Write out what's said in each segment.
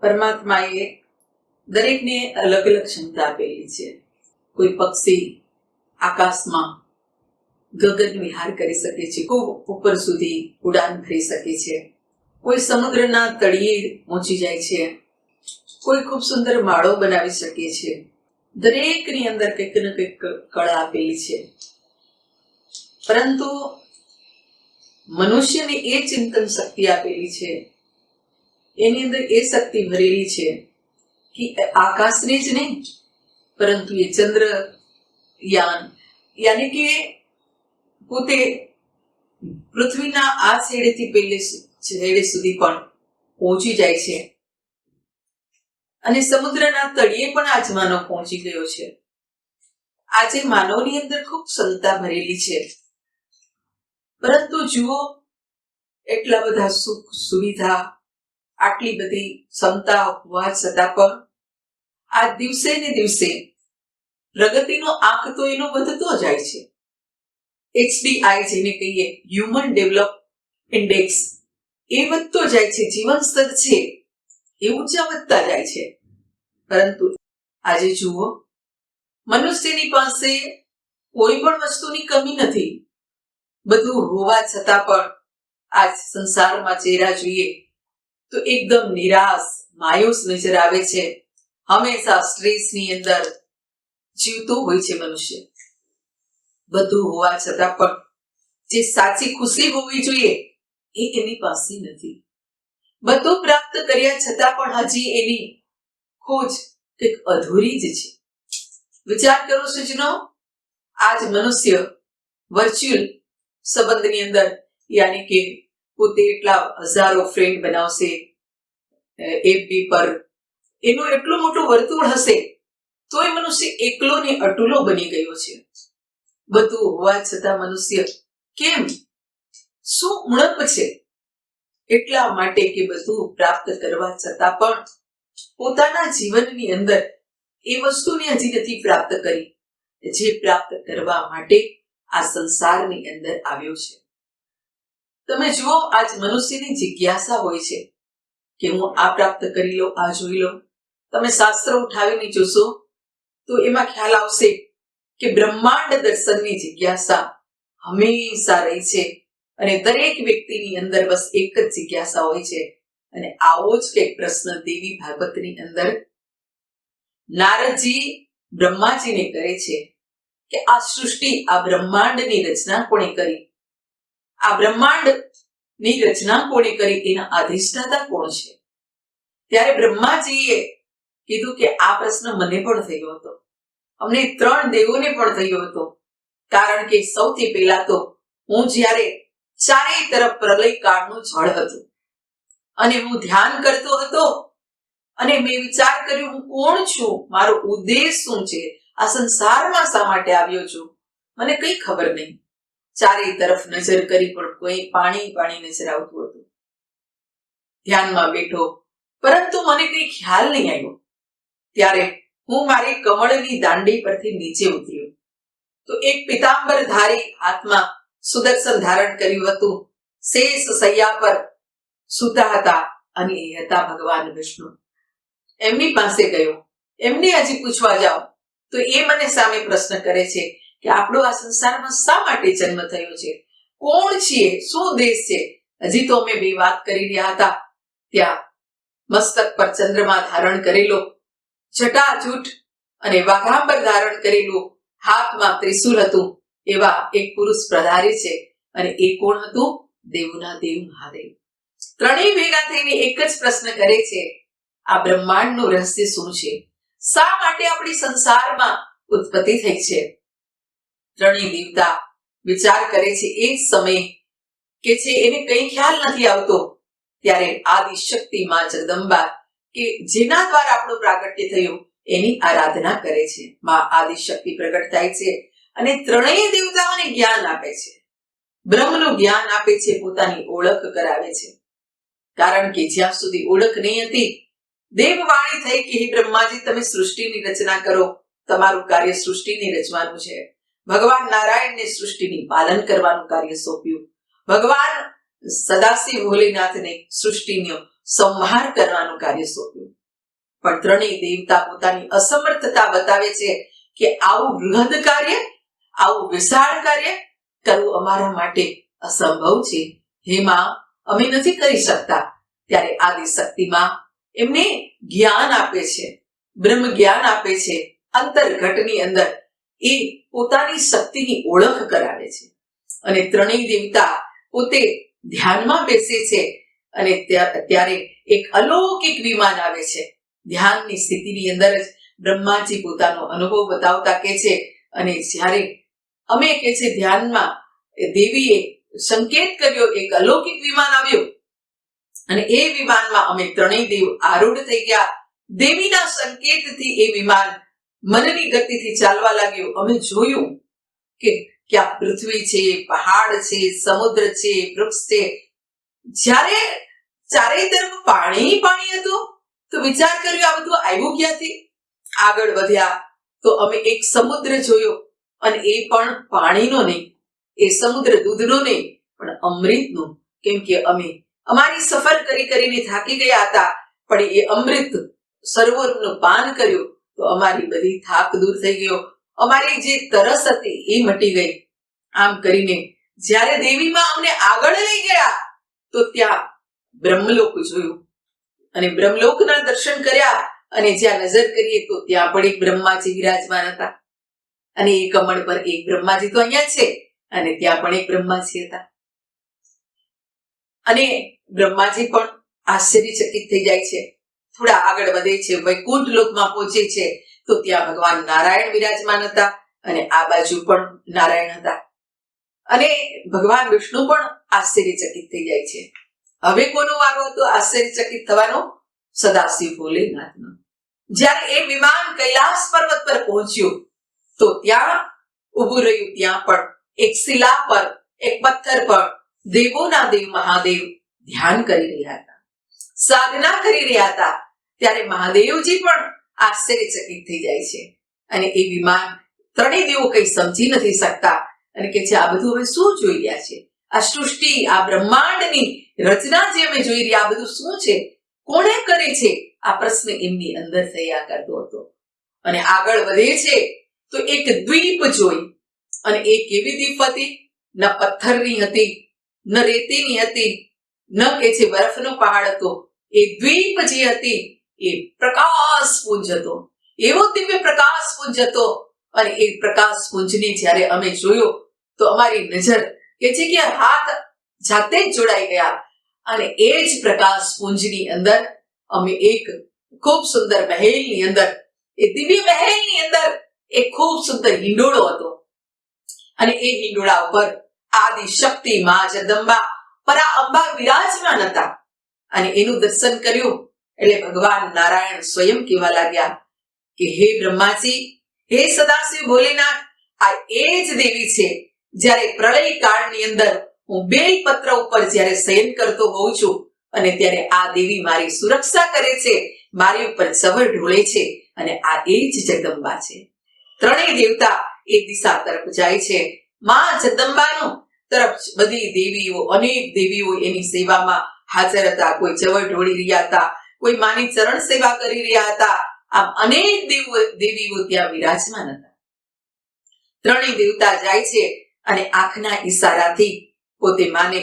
પરમાત્માએ દરેકને અલગ અલગ ક્ષમતા આપેલી છે. કોઈ પક્ષી આકાશમાં ગગન વિહાર કરી શકે છે, કોઈ ઉપર સુધી ઉડાન ભરી શકે છે, કોઈ સમુદ્રના તળિયે પહોંચી જાય છે, કોઈ ખૂબ સુંદર માળો બનાવી શકે છે. દરેકની અંદર કંઈક ને કંઈક કળા આપેલી છે. પરંતુ મનુષ્યને એ ચિંતન શક્તિ આપેલી છે એની અંદર એ શક્તિ ભરેલી છે કે આકાશને જ નહીં, પરંતુ એ ચંદ્ર યાન યાને કે પોતે પૃથ્વીના આ છેડેથી પેલે છેડે સુધી પણ પહોંચી જાય છે. અને સમુદ્રના તળિયે પણ આજ માનવ પહોંચી ગયો છે. આજે માનવની અંદર ખૂબ ક્ષમતા ભરેલી છે. પરંતુ જુઓ, એટલા બધા સુખ સુવિધા આટલી બધી ક્ષમતા હોવા છતાં પણ આ દિવસે ને દિવસે પ્રગતિનો આંક તો એનો વધતો જાય છે. એચડીઆઈ જેને કહીએ હ્યુમન ડેવલપ ઇન્ડેક્સ એ વધતો જાય છે. જીવન સ્તર છે એ ઊંચા વધતા જાય છે. પરંતુ આજે જુઓ, મનુષ્યની પાસે કોઈ પણ વસ્તુની કમી નથી. બધું હોવા છતાં પણ આજ સંસારમાં ચહેરા જોઈએ તો એકદમ નિરાશ, માયુસ નજર આવે છે. હંમેશા સ્ટ્રેસની અંદર જીવતો હોય છે મનુષ્ય. બધું હોવા છતાં પણ જે સાચી ખુશી હોવી જોઈએ એ એની પાસે નથી. બધું પ્રાપ્ત કર્યા છતાં પણ હજી એની ખોજ કંઈક અધૂરી જ છે. વિચાર કરો સજનો આજ મનુષ્ય વર્ચ્યુઅલ સંબંધની અંદર યાની કે પોતે એટલા હજારો ફ્રેન્ડ બનાવશે એફબી પર. એનું એટલું મોટું વર્તુળ હશે તો એ મનુષ્ય એકલો ને અટુલો બની ગયો છે. બધું હોવા છતાં મનુષ્ય કેમ? શું ઉણપ છે? એટલા માટે કે બધું પ્રાપ્ત કરવા છતાં પણ પોતાના જીવનની અંદર એ વસ્તુને હજી નથી પ્રાપ્ત કરી, જે પ્રાપ્ત કરવા માટે આ સંસારની અંદર આવ્યો છે. તમે જુઓ, આજ મનુષ્યની જિજ્ઞાસા હોય છે કે હું આ પ્રાપ્ત કરી લઉં, આ જોઈ લઉં. તમે શાસ્ત્ર ઉઠાવીને જોશો, તો એમાં ખ્યાલ આવશે કે બ્રહ્માંડ દર્શનની જિજ્ઞાસા હંમેશા રહી છે અને દરેક વ્યક્તિની અંદર બસ એક જ જિજ્ઞાસા હોય છે. અને આવો જ કંઈક પ્રશ્ન દેવી ભાગવતની અંદર નારદજી બ્રહ્માજીને કરે છે કે આ સૃષ્ટિ આ બ્રહ્માંડની રચના કોણે કરી? આ બ્રહ્માંડની રચના કોણે કરી? એના અધિષ્ઠાતા કોણ છે? ત્યારે બ્રહ્માજીએ કીધું કે આ પ્રશ્ન મને પણ થયો હતો. અમને ત્રણ દેવોને પણ થયો હતો. કારણ કે સૌથી પહેલા તો હું જ્યારે ચારેય તરફ પ્રલય કાળનું જળ હતું. અને હું ધ્યાન કરતો હતો અને મેં વિચાર કર્યો, હું કોણ છું? મારો ઉદ્દેશ શું છે? આ સંસારમાં શા માટે આવ્યો છું? મને કઈ ખબર નહીં. ચારે તરફ નજર કરી પણ કોઈ પાણી પાણી નજર આવતું હતું. ધ્યાનમાં બેઠો, પરંતુ મને કઈ ખ્યાલ નહીં આવ્યો. ત્યારે હું મારી કમળની દાંડી પરથી નીચે ઉતર્યો. તો એક પિતાંબર ધારી હાથમાં સુદર્શન ધારણ કર્યું હતું. શેષ સૈયા પર સૂતા હતા અને એ હતા ભગવાન વિષ્ણુ. એમની પાસે ગયો. એમને હજી પૂછવા જાઓ. તો એ મને સામે પ્રશ્ન કરે છે કે આપણો આ સંસારમાં શા માટે જન્મ થયો છે? કોણ છીએ? શું દેશ છે? હજી તો અમે બે વાત કરી રહ્યા હતા. ત્યાં મસ્તક પર ચંદ્રમા ધારણ કરેલો જટાજૂટ અને વાઘાંબર ધારણ કરેલું હાથમાં ત્રિશુલ હતું. એવા એક પુરુષ પ્રધારે છે અને એ કોણ હતું? દેવના દેવ મહાદેવ. ત્રણેય ભેગા થઈને એક જ પ્રશ્ન કરે છે, આ બ્રહ્માંડનું રહસ્ય શું છે? શા માટે આપણી સંસારમાં ઉત્પત્તિ થઈ છે? ત્રણેય દીપતા વિચાર કરે છે એ સમય કે છે એને કઈ ખ્યાલ નથી આવતો, ત્યારે આદિ શક્તિ માં જગદંબા કે જેના દ્વારા આપણું પ્રાગટ્ય થયું એની આરાધના કરે છે. માં આદિ શક્તિ પ્રગટ થાય છે અને ત્રણેય દેવતાઓને જ્ઞાન આપે છે. બ્રહ્મનું જ્ઞાન આપે છે, પોતાની ઓળખ કરાવે છે. કારણ કે જ્યાં સુધી ઓળખ નહીં હતી, દેવવાણી થઈ કે હે બ્રહ્માજી, તમે સૃષ્ટિની રચના કરો, તમારું કાર્ય સૃષ્ટિની રચવાનું છે. ભગવાન નારાયણને સૃષ્ટિની પાલન કરવાનું કાર્ય સોંપ્યું. ભગવાન સદાશિવ ભોલેનાથને સૃષ્ટિનો સંહાર કરવાનું કાર્ય સોંપ્યું. પણ ત્રણેય દેવતા પોતાની અસમર્થતા બતાવે છે કે આવું બૃહદ કાર્ય, આવું વિશાળ કાર્ય કરવું અમારા માટે અસંભવ છે. હેમાં અમે નથી કરી શકતા. ત્યારે આદિ શક્તિમાં એમને જ્ઞાન આપે છે બ્રહ્મ જ્ઞાન આપે છે, અંતર્ઘટની અંદર એ પોતાની શક્તિની ઓળખ કરાવે છે. અને ત્રણેય દેવતા પોતે ધ્યાનમાં બેસે છે અને ત્યારે એક અલૌકિક વિમાન આવે છે. ધ્યાનની સ્થિતિની અંદર જ બ્રહ્માજી પોતાનો અનુભવ બતાવતા કે છે અને જ્યારે અમે કે છે ધ્યાનમાં દેવીએ સંકેત કર્યો, એક અલૌકિક વિમાન આવ્યું અને એ વિમાનમાં અમે ત્રણેય દેવ આરૂઢ થઈ ગયા. દેવીના સંકેતથી એ વિમાન મનની ગતિથી ચાલવા લાગ્યું. અમે જોયું કે ક્યાં પૃથ્વી છે, પહાડ છે, સમુદ્ર છે, વૃક્ષ છે. જ્યારે ચારે તરફ પાણી પાણી હતું, તો વિચાર કર્યો આ બધું આવ્યું ક્યાંથી? આગળ વધ્યા તો અમે એક સમુદ્ર જોયો અને એ પણ પાણીનો નહીં, એ સમુદ્ર દૂધનો નહીં, પણ અમૃતનો. કેમ કે અમે અમારી સફર કરી કરીને થાકી ગયા હતા, પણ એ અમૃત સરોવરનું પાન કર્યું. તો અમારી બધી થાક દૂર થઈ ગયો. અમારી જે તરસ હતી એ મટી ગઈ. આમ કરીને જ્યારે દેવીમાં અમને આગળ લઈ ગયા, તો ત્યાં બ્રહ્મલોક જોયું. અને બ્રહ્મલોકના દર્શન કર્યા અને જ્યાં નજર કરીએ તો ત્યાં પણ એક બ્રહ્માજી વિરાજમાન હતા. અને એ કમળ પર એક બ્રહ્માજી તો અહીંયા છે અને ત્યાં પણ એક બ્રહ્માજી હતા. અને બ્રહ્માજી પણ આશ્ચર્યચકિત થઈ જાય છે. થોડા આગળ વધે છે, વૈકુંઠ લોકમાં પહોંચે છે, તો ત્યાં ભગવાન નારાયણ વિરાજમાન હતા અને આ બાજુ પણ નારાયણ હતા. અને ભગવાન વિષ્ણુ પણ આશ્ચર્યચકિત થઈ જાય છે. હવે કોનો વારો હતો? આશ્ચર્યચકિત થવાનો સદાશિવ ભોલેનાથનો. જ્યારે એ વિમાન કૈલાસ પર્વત પર પહોંચ્યું, તો ત્યાં ઊભું રહ્યું. ત્યાં પણ એક શિલા પર, એક પથ્થર પર દેવોના દેવ મહાદેવ ધ્યાન કરી રહ્યા હતા. સાધના કરી રહ્યા હતા. ત્યારે મહાદેવજી પણ આશ્ચર્યચકિત થઈ જાય છે. અને એ વિમાન ત્રણેય દેવો કઈ સમજી નથી શકતા અને કે છે આ બધું હવે શું જોઈ રહ્યા છે? આ સૃષ્ટિ, આ બ્રહ્માંડની રચના જે અમે જોઈ રહ્યા, આ બધું શું છે? કોણે કરે છે? આ પ્રશ્ન એમની અંદર થયા કરતો હતો. અને આગળ વધે છે તો એક દ્વીપ જોઈ. અને એ કેવી દ્વીપ હતી? ન પથ્થરની હતી, ન રેતીની હતી, ન કે છે બરફનો પહાડ હતો. એ દ્વીપ જે હતી એ પ્રકાશ પુંજ હતો એવો દિવ્ય પ્રકાશ પુંજ હતો અને એ પ્રકાશ પુંજને જ્યારે અમે જોયો, તો અમારી નજર કે છે કે હાથ જાતે જ જોડાઈ ગયા. અને એ જ પ્રકાશ પુંજની અંદર અમે એક ખૂબ સુંદર મહેલની અંદર, એ દિવ્ય મહેલની અંદર એક ખૂબ સુંદર હિંડોળો હતો. અને એ હિંડોળા ઉપર આદિ શક્તિ માં જગદંબા પરા અંબા વિરાજમાન હતા. અને એનું દર્શન કર્યું. એટલે ભગવાન નારાયણ સ્વયં કહેવા લાગ્યા કે, હે બ્રહ્માજી, હે સદાશિવ ભોલેનાથ, આ એ જ દેવી છે જ્યારે પ્રલય કાળની અંદર હું બેલ પત્ર ઉપર જ્યારે શયન કરતો હોઉં છું અને ત્યારે આ દેવી મારી સુરક્ષા કરે છે, મારી ઉપર સવર ઢોળે છે અને આ એ જ જગદંબા છે. ત્રણેય દેવતા એ દિશા તરફ જાય છે. માં જગદંબાનું તરફ બધી દેવીઓ, અનેક દેવીઓ એની સેવામાં હાજર હતા, કોઈ ચવર ઢોળી રહ્યા હતા કોઈ માની ચરણ સેવા કરી રહ્યા હતા. આમ અનેક દેવ, દેવીઓ ત્યાં વિરાજમાન હતા. ત્રણેય દેવતા જાય છે અને આંખના ઈશારાથી પોતે માને.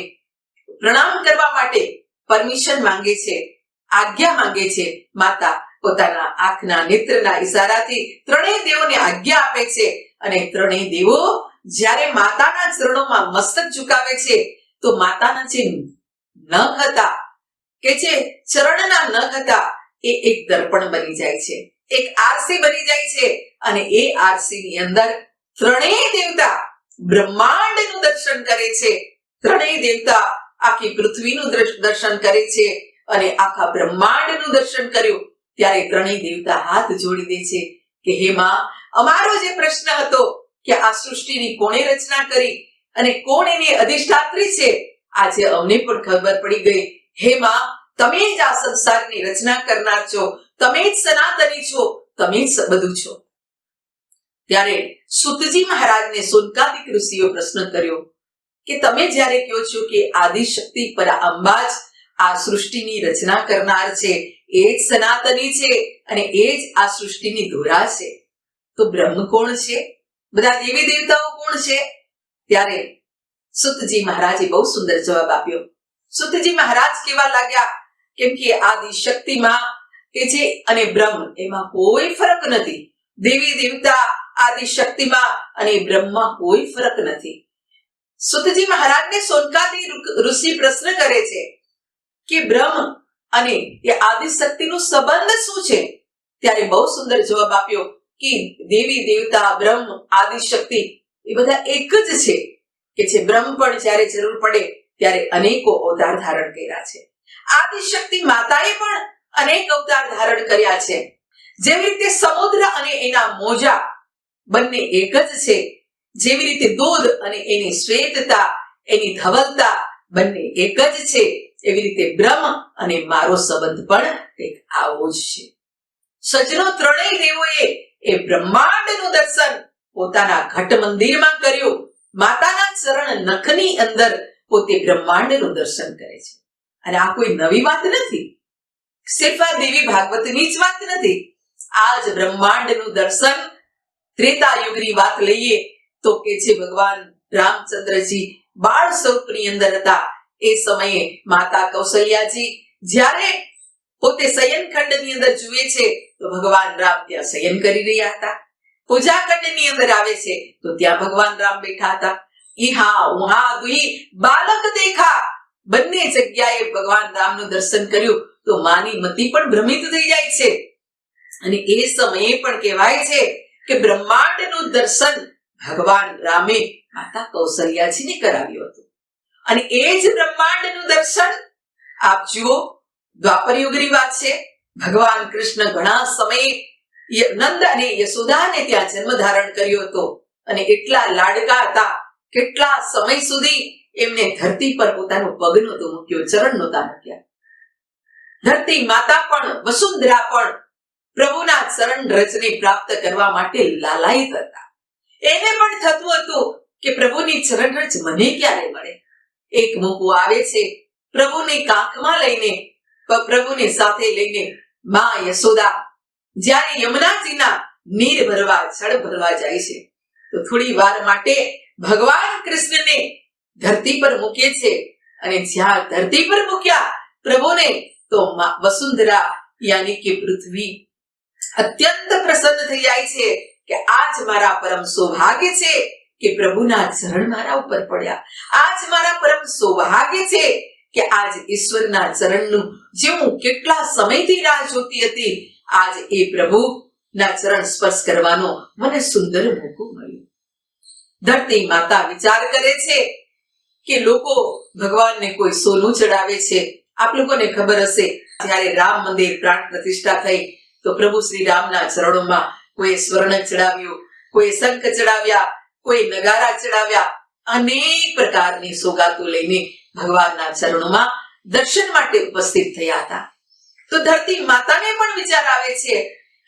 પ્રણામ કરવા માટે પરમિશન માંગે છે, આજ્ઞા માંગે છે. માતા પોતાના આંખના નેત્રના ઈશારાથી ત્રણેય દેવોને આજ્ઞા આપે છે અને ત્રણેય દેવો જ્યારે માતાના ચરણોમાં મસ્તક ઝુકાવે છે, તો માતાના જે નખ હતા. કે જે ચરણના નખ હતા, એ એક દર્પણ બની જાય છે. એક આરસી બની જાય છે અને એ આરસી ની અંદર ત્રણેય દેવતા બ્રહ્માંડનું દર્શન કરે છે. ત્રણેય દેવતા આખી પૃથ્વીનું દર્શન કરે છે અને આખા બ્રહ્માંડનું દર્શન કર્યું. ત્યારે ત્રણેય દેવતા હાથ જોડી દે છે કે, હે માં, અમારો જે પ્રશ્ન હતો કે આ સૃષ્ટિની કોણે રચના કરી અને કોણ એની અધિષ્ઠાત્રી છે, આજે અમને પણ ખબર પડી ગઈ હે માં તમે જ આ સંસારની રચના કરનાર છો. તમે જ સનાતની છો. તમે જ બધું છો. ત્યારે સુતજી મહારાજને સોનકાદિક ઋષિઓ પ્રશ્ન કર્યો કે તમે જ્યારે કહો છો કે આદિશક્તિ પર અંબા જ આ સૃષ્ટિની રચના કરનાર છે, એ જ સનાતની છે અને એ જ આ સૃષ્ટિની ધોરા છે, તો બ્રહ્મ કોણ છે? બધા દેવી દેવતાઓ કોણ છે? ત્યારે સુતજી મહારાજે બહુ સુંદર જવાબ આપ્યો. સુતજી મહારાજ કેવા લાગ્યા, કેમ કે આદિ શક્તિમાં કે છે અને બ્રહ્મ, એમાં કોઈ ફરક નથી. દેવી, દેવતા આદિ શક્તિમાં અને બ્રહ્મમાં કોઈ ફરક નથી. સુતજી મહારાજને સોનકાદી ઋષિ પ્રશ્ન કરે છે કે બ્રહ્મ અને એ આદિ શક્તિનો સંબંધ શું છે? ત્યારે બહુ સુંદર જવાબ આપ્યો કે દેવી, દેવતા, બ્રહ્મ આદિ શક્તિ એ બધા એક જ છે. કે જે બ્રહ્મ પણ જ્યારે જરૂર પડે ત્યારે અનેકો અવતાર ધારણ કર્યા છે. આદિશક્તિ માતાએ પણ અનેક અવતાર ધારણ કર્યા છે. જેવી રીતે સમુદ્ર અને એના મોજા બંને એક જ છે, જેવી રીતે દૂધ અને એની શ્વેતતા, એની ધવલતા બંને એક જ છે, એવી રીતે બ્રહ્મ અને મારો સંબંધ પણ એક આવો જ છે. સજનો ત્રણેય દેવોએ એ બ્રહ્માંડનું દર્શન પોતાના ઘટ મંદિરમાં કર્યું. માતાના ચરણ નખની અંદર પોતે બ્રહ્માંડનું દર્શન કરે છે. અને આ કોઈ નવી વાત નથી. સિર્ફ આ દેવી ભાગવતની જ વાત નથી. આ બ્રહ્માંડનું દર્શન ત્રેતા યુગની વાત લઈએ તો કે જે ભગવાન રામચંદ્રજી બાળ સ્વરૂપની અંદર હતા. એ સમયે માતા કૌશલ્યાજી જ્યારે પોતે શયન ખંડની અંદર જુએ છે, તો ભગવાન રામ ત્યાં શયન કરી રહ્યા હતા. પૂજા ખંડની અંદર આવે છે, તો ત્યાં ભગવાન રામ બેઠા હતા. ઈહા ઉહા દુઈ બાલક દેખા. બંને જગ્યાએ ભગવાન રામનું દર્શન કર્યું તો માની મતિ પણ ભ્રમિત થઈ જાય છે. અને એ સમયે પણ કહેવાય છે કે બ્રહ્માંડનું દર્શન ભગવાન રામે માતા કૌશલ્યાજીને કરાવ્યું હતું. અને એ જ બ્રહ્માંડનું દર્શન આપ જુઓ દ્વાપર યુગની વાત છે. ભગવાન કૃષ્ણ ઘણા સમયે નંદ અને યશોદાને ત્યાં જન્મ ધારણ કર્યો હતો અને એટલા લાડકા હતા કેટલા સમય સુધી એમને ધરતી પર પોતાનો પગ નહોતો મૂક્યો, ચરણ નહોતા મૂક્યા. ધરતી માતા પણ, વસુંધરા પણ પ્રભુના ચરણ રજને પ્રાપ્ત કરવા માટે લાલાયિત હતા. એને પણ થતું હતું કે પ્રભુની ચરણ રજ મને ક્યારે મળે? એક મૂકવું આવે છે પ્રભુને કાંખમાં લઈને પ્રભુને સાથે લઈને માં યશોદા જ્યારે યમુનાજીના નીર ભરવા, જળ ભરવા જાય છે, તો થોડી વાર માટે ભગવાન કૃષ્ણને ધરતી પર મૂકે છે અને જ્યાં ધરતી પર મૂક્યા પ્રભુને તો વસુંધરા યાની કે પૃથ્વી અત્યંત પ્રસન્ન થઈ જાય છે કે આજ મારા પરમ સૌભાગ્ય છે કે પ્રભુના ચરણ મારા ઉપર પડ્યા. આજ મારા પરમ સૌભાગ્ય છે કે આજ ઈશ્વરના ચરણનું જે હું કેટલા સમયથી રાહ જોતી હતી, આજ એ પ્રભુના ચરણ સ્પર્શ કરવાનો મને સુંદર મોકો મળ્યો. ધરતી માતા વિચાર કરે છે કે લોકો ભગવાનને કોઈ સોનું ચડાવે છે. આપ લોકોને ખબર હશે, જ્યારે રામ મંદિર પ્રાણ પ્રતિષ્ઠા થઈ, તો પ્રભુ શ્રી રામના ચરણોમાં કોઈ સ્વર્ણ ચડાવ્યું કોઈ શંખ ચડાવ્યા કોઈ નગારા ચડાવ્યા, અનેક પ્રકારની સોગાતો લઈને ભગવાનના ચરણોમાં દર્શન માટે ઉપસ્થિત થયા હતા. તો ધરતી માતાને પણ વિચાર આવે છે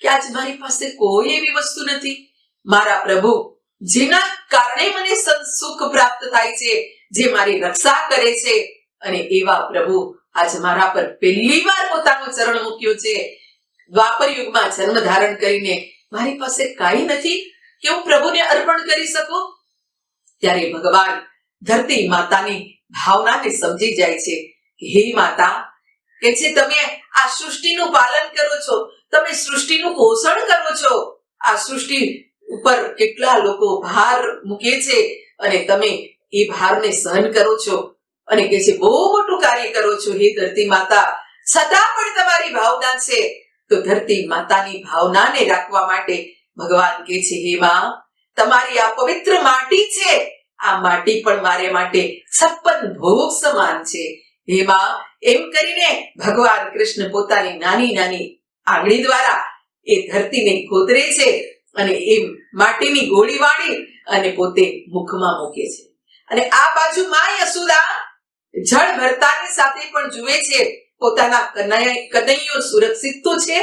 કે આજ મારી પાસે કોઈ એવી વસ્તુ નથી. મારા પ્રભુ જેના કારણે મને સુખ પ્રાપ્ત થાય છે, જે મારી રક્ષા કરે છે. અને એવા પ્રભુ આજ મારા પર પહેલી વાર પોતાનો ચરણ મૂક્યો છે. દ્વાપર યુગમાં જન્મ ધારણ કરીને મારી પાસે કાંઈ નથી કે હું પ્રભુને અર્પણ કરી શકું? ત્યારે ભગવાન ધરતી માતાની ભાવનાને સમજી જાય છે હે માતા, કે છે તમે આ સૃષ્ટિનું પાલન કરો છો, તમે સૃષ્ટિનું પોષણ કરો છો. આ સૃષ્ટિ ઉપર કેટલા લોકો ભાર મૂકે છે અને તમે એ ભારને સહન કરો છો અને કે છે, બહુ મોટું કાર્ય કરો છો, હે ધરતી માતા. છતાં પણ તમારી ભાવના છે. તો ધરતી માતાની ભાવનાને રાખવા માટે ભગવાન કે છે, હે માં, તમારી આ પવિત્ર માટી છે. આ માટી પણ મારે માટે છપ્પન ભોગ સમાન છે. હે માં, એમ કરીને ભગવાન કૃષ્ણ પોતાની નાની નાની આંગળી દ્વારા એ ધરતીને ખોતરે છે. અને એ માટીની ગોળી વાળી અને પોતે મુખમાં મૂકે છે. અને આ બાજુ માં યશોદા જળ ભરતાની સાથે પણ જુએ છે. પોતાના કનૈ- કનૈયો સુરક્ષિત તો છે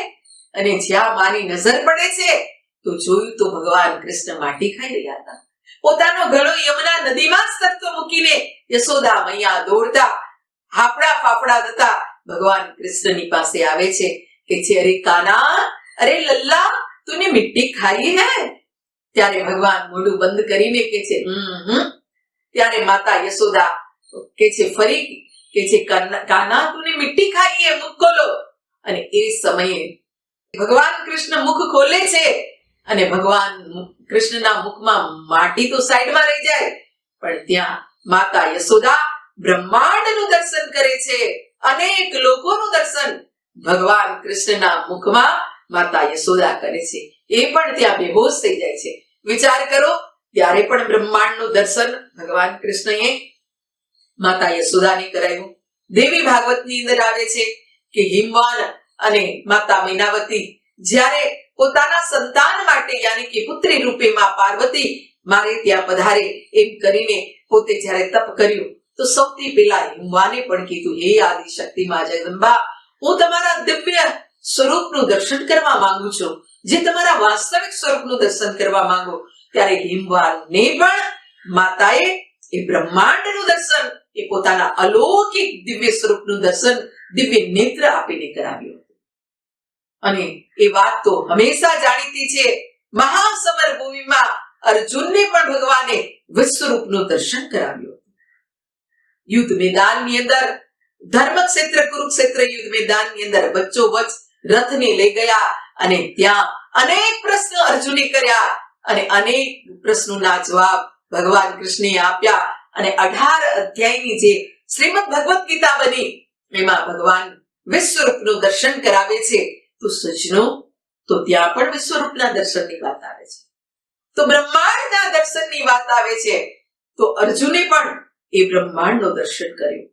અને જ્યાં માની નજર પડે છે તો જોયું તો ભગવાન કૃષ્ણ માટી ખાઈ રહ્યા હતા. પોતાનો ગળો યમુના નદીમાં જ મૂકીને યશોદા મૈયા દોડતા હાફડા ફાફડા થતા ભગવાન કૃષ્ણની પાસે આવે છે કે છે અરે કાના, અરે લલ્લા તુને મિટ્ટી ખાઈ હે? ત્યારે ભગવાન મોઢું બંધ કરીને કે છે. ત્યારે માતા યશોદા કે છે, ફરી કે છે, "કાના- કાના તુને મિટ્ટી ખાઈ હે? મુખ ખોલો. અને એ સમયે ભગવાન કૃષ્ણ મુખ ખોલે છે અને ભગવાન કૃષ્ણના મુખમાં માટી તો સાઈડમાં રહી જાય, પણ ત્યાં માતા યશોદા બ્રહ્માંડનું દર્શન કરે છે, અનેક લોકોનું દર્શન ભગવાન કૃષ્ણના મુખમાં માતા યશોદા કરે છે. એ પણ ત્યાં બેહોશ થઈ જાય છે. વિચાર કરો, ત્યારે પણ બ્રહ્માંડનું દર્શન ભગવાન કૃષ્ણએ માતા યશોદાને કરાવ્યું. દેવી ભાગવતની અંદર આવે છે કે હિમવાન અને માતા મીનાવતી જ્યારે પોતાના સંતાન માટે યાની કે પુત્રી રૂપે માં પાર્વતી મારે ત્યાં પધારે એમ કરીને પોતે જ્યારે તપ કર્યું, તો સૌથી પહેલા હિમવાને પણ કીધું, હે આદિ શક્તિ માં જગદંબા હું તમારા દિવ્ય સ્વરૂપનું દર્શન કરવા માંગુ છો. જે તમારા વાસ્તવિક સ્વરૂપનું દર્શન કરવા માંગો, ત્યારે હિમવાનને પણ માતાએ એ બ્રહ્માંડનું દર્શન, એ પોતાના અલૌકિક દિવ્ય સ્વરૂપનું દર્શન, દિવ્ય નેત્ર આપીને કરાવ્યું અને એ વાત તો હંમેશા જાણીતી છે. મહાસમર ભૂમિમાં અર્જુનને પણ ભગવાને વિશ્વરૂપનું દર્શન કરાવ્યું યુદ્ધ મેદાનની અંદર ધર્મ ક્ષેત્ર કુરુક્ષેત્ર યુદ્ધ મેદાનની અંદર વચ્ચો વચ રથને લઈ ગયા અને ત્યાં અનેક પ્રશ્ન અર્જુને કર્યા અને અનેક પ્રશ્નોના જવાબ ભગવાન કૃષ્ણે આપ્યા અને અઢાર અધ્યાયની જે શ્રીમદ ભગવત ગીતા બની, એમાં ભગવાન વિશ્વરૂપનું દર્શન કરાવે છે. તો સજનો તો ત્યાં પણ વિશ્વરૂપના દર્શનની વાત આવે છે. તો બ્રહ્માંડના દર્શનની વાત આવે છે. તો અર્જુને પણ એ બ્રહ્માંડનું દર્શન કર્યું.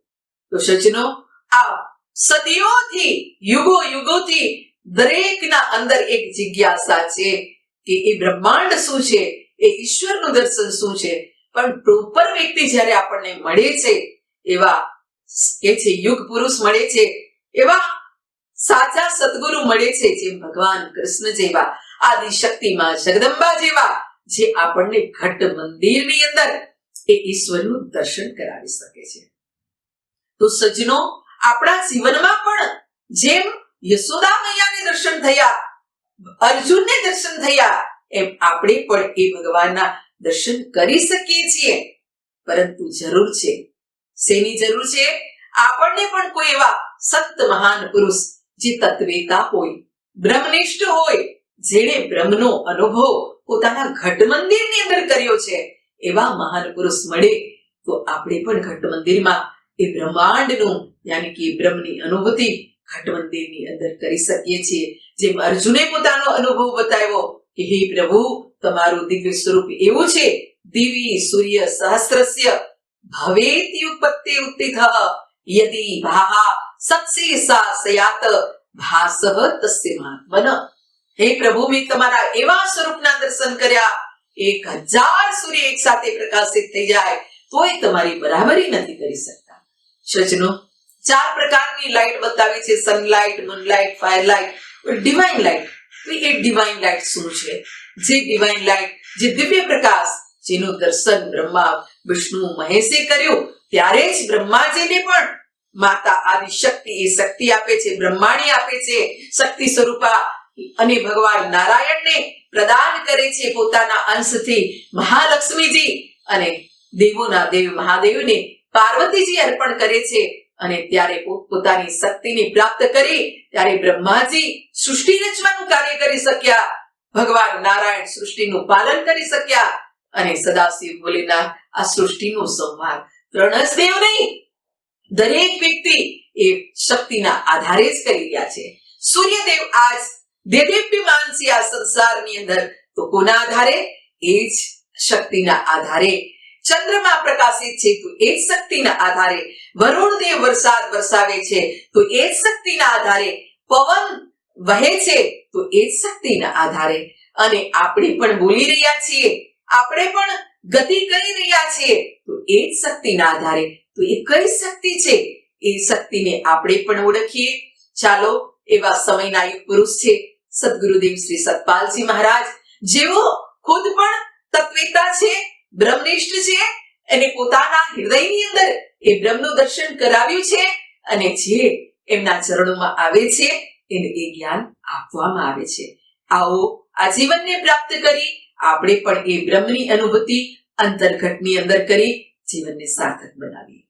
તો સજનો આ સદીઓથી યુગો યુગોથી દરેકના અંદર એક જિજ્ઞાસા છે કે એ બ્રહ્માંડ શું છે, એ ઈશ્વરનું દર્શન શું છે. પણ પ્રોપર વ્યક્તિ જ્યારે આપણને મળે છે, એવા કે છે યુગ પુરુષ મળે છે, એવા સાચા સદગુરુ મળે છે જે ભગવાન કૃષ્ણ જેવા આદિ શક્તિમાં જગદંબા જેવા, જે આપણને ઘટ મંદિરની અંદર એ ઈશ્વરનું દર્શન કરાવી શકે છે. તો સજનો આપણા જીવનમાં પણ જેમ યશોદા મૈયાને દર્શન થયા, અર્જુનને દર્શન થયા, એમ આપણે પણ એ ભગવાનના દર્શન કરી શકીએ છીએ. પરંતુ જરૂર છે. શેની જરૂર છે? આપણને પણ કોઈ એવા સંત મહાન પુરુષ જે તત્વેતા હોય, બ્રહ્મનિષ્ઠ હોય, જેણે બ્રહ્મનો અનુભવ પોતાના ઘટ મંદિરની અંદર કર્યો છે, એવા મહાન પુરુષ મળે તો આપણે પણ ઘટ મંદિરમાં એ બ્રહ્માંડનું યાની કે બ્રહ્મની અનુભૂતિ ઘટ અંદર કરી શકીએ છીએ. જેમ અર્જુને પોતાનો અનુભવ બતાવ્યો કે હે પ્રભુ, તમારું દિવ્ય સ્વરૂપ એવું છે, દિવી સૂર્ય સહસ્રસ્ય ભવેત યુપત્તે ઉત્તિથ યદિ ભાહા સત્સે સા સયાત ભાસહ તસ્ય મહાત્મન હે પ્રભુ, મેં તમારા એવા સ્વરૂપના દર્શન કર્યા, એક હજાર સૂર્ય એક સાથે પ્રકાશિત થઈ જાય, તોય તમારી બરાબરી નથી કરી શકતા સજનો ચાર પ્રકારની લાઇટ બતાવી છે. Sunlight moonlight fire light divine light એ ડિવાઇન લાઇટ શું છે? જે ડિવાઇન લાઇટ જે દિવ્ય પ્રકાશ, જેનું દર્શન બ્રહ્મા, વિષ્ણુ, મહેશે કર્યું, ત્યારે જ બ્રહ્માજીને પણ માતા આદિ શક્તિ, એ શક્તિ આપે છે, બ્રહ્માણી આપે છે. શક્તિ સ્વરૂપા અને ભગવાન નારાયણને પ્રદાન કરે છે પોતાના અંશથી મહાલક્ષ્મીજી અને દેવોના દેવ, મહાદેવને પાર્વતીજી અર્પણ કરે છે અને ત્યારે પો- પોતાની શક્તિને પ્રાપ્ત કરી ત્યારે બ્રહ્માજી સૃષ્ટિ રચવાનું કાર્ય કરી શક્યા. ભગવાન નારાયણ સૃષ્ટિનું પાલન કરી શક્યા અને સદાશિવ ભોલેના આ સૃષ્ટિનો સંહાર ત્રણ નહીં. દરેક વ્યક્તિ એ શક્તિના આધારે જ કરી રહ્યા છે. સૂર્યદેવ આજ દેદીપ્યમાન છે આ સંસારની અંદર. તો કોના આધારે? એ જ શક્તિના આધારે ચંદ્રમા પ્રકાશિત છે, તો એ શક્તિના આધારે વરુણ દેવ વરસાદ વરસાવે છે, તો એ શક્તિના આધારે પવન વહે છે, તો એ શક્તિના આધારે. અને આપણે પણ બોલી રહ્યા છીએ, આપણે પણ ગતિ કરી રહ્યા છીએ, તો એ જ શક્તિના આધારે. તો એ કઈ શક્તિ છે? એ શક્તિને આપણે પણ ઓળખીએ. ચાલો, એવા સમયના યુગ પુરુષ છે, સદગુરુદેવ શ્રી સતપાલજી મહારાજ, જેઓ ખુદ પણ તત્વેતા છે બ્રહ્મનિષ્ઠ છે અને પોતાના હૃદયની અંદર એ બ્રહ્મનું દર્શન કરાવ્યું છે અને જે એમના ચરણોમાં આવે છે, એને એ જ્ઞાન આપવામાં આવે છે. આવો આ જીવનને પ્રાપ્ત કરી, આપણે પણ એ બ્રહ્મની અનુભૂતિ અંતર્ઘટની અંદર કરી, જીવનને સાર્થક બનાવીએ.